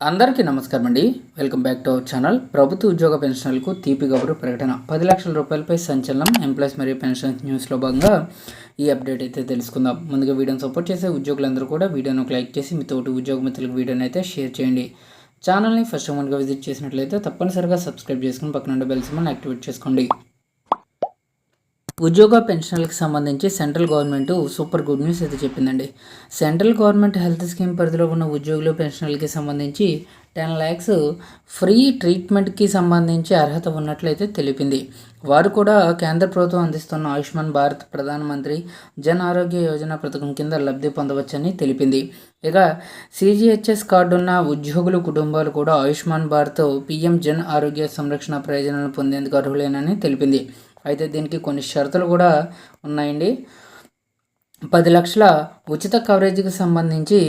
అందరికీ నమస్కారం అండి. Welcome back to our channel. ప్రభుత్వ ఉద్యోగ పెన్షన్లకు తీపి గబురు ప్రకటన. పది లక్షల రూపాయలపై సంచలనం ఎంప్లాయీస్ మరియు పెన్షన్ న్యూస్లో భాగంగా ఈ అప్డేట్ అయితే తెలుసుకుందాం. ముందుగా వీడియోని సపోర్ట్ చేసే ఉద్యోగులందరూ కూడా వీడియోను ఒక లైక్ చేసి మీ తోటి ఉద్యోగ మిత్రులకు వీడియోని అయితే షేర్ చేయండి. ఛానల్ని ఫస్ట్ వన్గా విజిట్ చేసినట్లయితే తప్పనిసరిగా సబ్స్క్రైబ్ చేసుకుని పక్కన ఉండే బెల్ యాక్టివేట్ చేసుకోండి. ఉద్యోగ పెన్షన్లకు సంబంధించి central government super good news అయితే చెప్పిందండి. సెంట్రల్ గవర్నమెంట్ హెల్త్ స్కీమ్ పరిధిలో ఉన్న ఉద్యోగులు పెన్షన్లకి సంబంధించి టెన్ ల్యాక్స్ ఫ్రీ ట్రీట్మెంట్కి సంబంధించి అర్హత ఉన్నట్లయితే తెలిపింది. వారు కూడా కేంద్ర ప్రభుత్వం అందిస్తున్న ఆయుష్మాన్ భారత్ ప్రధానమంత్రి జన్ ఆరోగ్య యోజన పథకం కింద లబ్ధి పొందవచ్చని తెలిపింది. ఇక సిజిహెచ్ఎస్ కార్డున్న ఉద్యోగులు కుటుంబాలు కూడా ఆయుష్మాన్ భారత్ పీఎం జన్ ఆరోగ్య సంరక్షణ ప్రయోజనాలు పొందేందుకు అర్హులేనని తెలిపింది. అయితే దీనికి కొన్ని షరతులు కూడా ఉన్నాయండి. పది లక్షల ఉచిత కవరేజీకి సంబంధించి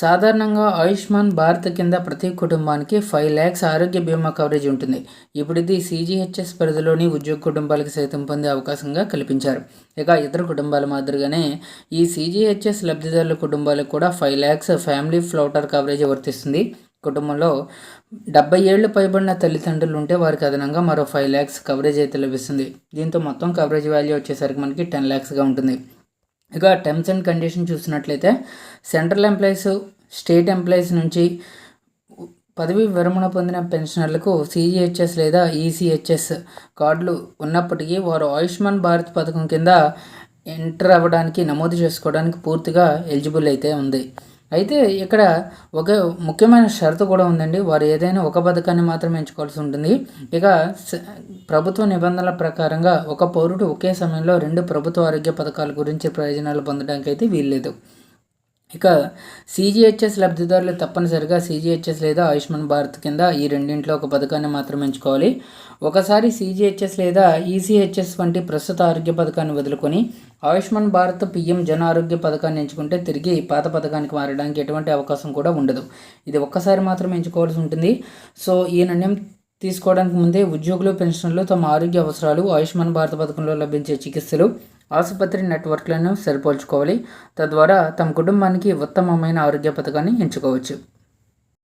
సాధారణంగా ఆయుష్మాన్ భారత్ కింద ప్రతి కుటుంబానికి ఫైవ్ ల్యాక్స్ ఆరోగ్య బీమా కవరేజ్ ఉంటుంది. ఇప్పుడు ఇది సీజీహెచ్ఎస్ పరిధిలోని ఉద్యోగ కుటుంబాలకు సైతం పొందే అవకాశంగా కల్పించారు. ఇక ఇతర కుటుంబాల మాదిరిగానే ఈ సీజీహెచ్ఎస్ లబ్ధిదారుల కుటుంబాలకు కూడా five lakhs family floater coverage వర్తిస్తుంది. కుటుంబంలో డెబ్బై ఏళ్ళు పైబడిన తల్లిదండ్రులు ఉంటే వారికి అదనంగా మరో ఫైవ్ ల్యాక్స్ కవరేజ్ అయితే లభిస్తుంది. దీంతో మొత్తం కవరేజ్ వాల్యూ వచ్చేసరికి మనకి టెన్ ల్యాక్స్గా ఉంటుంది. ఇక టర్మ్స్ అండ్ కండిషన్ చూసినట్లయితే సెంట్రల్ ఎంప్లాయీస్ స్టేట్ ఎంప్లాయీస్ నుంచి పదవి విరమణ పొందిన పెన్షనర్లకు సిజిహెచ్ఎస్ లేదా ఈసీహెచ్ఎస్ కార్డులు ఉన్నప్పటికీ వారు ఆయుష్మాన్ భారత్ పథకం కింద ఎంటర్ అవ్వడానికి నమోదు చేసుకోవడానికి పూర్తిగా ఎలిజిబుల్ అయితే ఉంది. అయితే ఇక్కడ ఒక ముఖ్యమైన షరతు కూడా ఉందండి. వారు ఏదైనా ఒక పథకాన్ని మాత్రమే ఎంచుకోవాల్సి ఉంటుంది. ఇక ప్రభుత్వ నిబంధనల ప్రకారంగా ఒక పౌరుడు ఒకే సమయంలో రెండు ప్రభుత్వ ఆరోగ్య పథకాల గురించి ప్రయోజనాలు పొందడానికి అయితే వీల్లేదు. ఇక సీజీహెచ్ఎస్ లబ్ధిదారులు తప్పనిసరిగా సీజీహెచ్ఎస్ లేదా ఆయుష్మాన్ భారత్ కింద ఈ రెండింటిలో ఒక పథకాన్ని మాత్రం ఎంచుకోవాలి. ఒకసారి సీజీహెచ్ఎస్ లేదా ఈసీహెచ్ఎస్ వంటి ప్రస్తుత ఆరోగ్య పథకాన్ని వదులుకొని ఆయుష్మాన్ భారత్ పిఎం జన ఆరోగ్య పథకాన్ని ఎంచుకుంటే తిరిగి పాత పథకానికి మారడానికి ఎటువంటి అవకాశం కూడా ఉండదు. ఇది ఒక్కసారి మాత్రం ఎంచుకోవాల్సి ఉంటుంది. సో ఈ నిర్ణయం తీసుకోవడానికి ముందే ఉద్యోగులు పెన్షన్లు తమ ఆరోగ్య అవసరాలు ఆయుష్మాన్ భారత్ పథకంలో లభించే చికిత్సలు ఆసుపత్రి నెట్వర్క్లను సరిపోల్చుకోవాలి. తద్వారా తమ కుటుంబానికి ఉత్తమమైన ఆరోగ్య పథకాన్ని ఎంచుకోవచ్చు.